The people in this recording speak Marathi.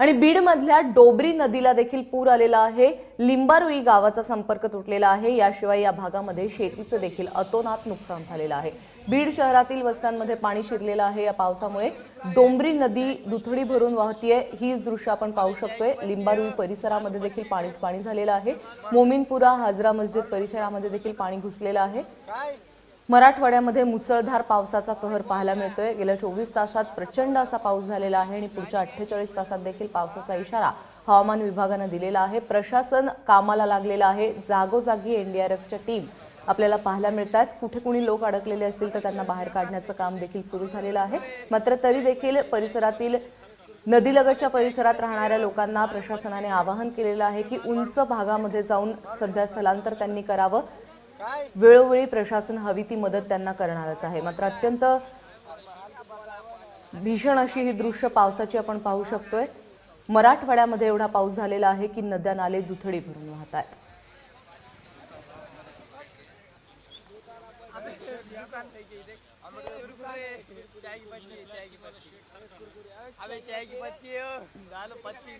आणि बीडमधल्या डोबरी नदीला देखील पूर आलेला आहे. लिंबारुई गावाचा संपर्क तुटलेला आहे. याशिवाय या भागामध्ये शेतीचं देखील अतोनात नुकसान झालेलं आहे. बीड शहरातील वस्त्यांमध्ये पाणी शिरलेलं आहे. या पावसामुळे डोंबरी नदी दुथडी भरून वाहतीये. हीच दृश्य आपण पाहू शकतोय. लिंबारुई परिसरामध्ये देखील पाणीच पाणी झालेलं आहे. मोमीनपुरा हाजरा मस्जिद परिसरामध्ये देखील पाणी घुसलेलं आहे. मराठवाड्यामध्ये मुसळधार पावसाचा कहर पाहायला मिळतोय. गेल्या चोवीस तासात प्रचंड असा पाऊस झालेला आहे आणि पुढच्या अठ्ठेचाळीस तासात देखील पावसाचा इशारा हवामान विभागानं दिलेला आहे. प्रशासन कामाला लागलेलं आहे. जागोजागी एनडीआरएफच्या टीम आपल्याला पाहायला मिळतात कुठे कुणी लोक अडकलेले असतील तर त्यांना बाहेर काढण्याचं काम देखील सुरू झालेलं आहे. मात्र तरी देखील परिसरातील नदीलगतच्या परिसरात राहणाऱ्या लोकांना प्रशासनाने आवाहन केलेलं आहे की उंच भागामध्ये जाऊन सध्या स्थलांतर त्यांनी करावं. वेळोवेळी प्रशासन हवी ती मदत त्यांना करणारच आहे. मात्र अत्यंत भीषण अशी ही दृश्य पावसाची आपण पाहू शकतोय. मराठवाड्यामध्ये एवढा पाऊस झालेला आहे की नद्या नाले दुथडी भरून वाहत आहेत अबे चाय की पत्ती हो, झालं पत्ती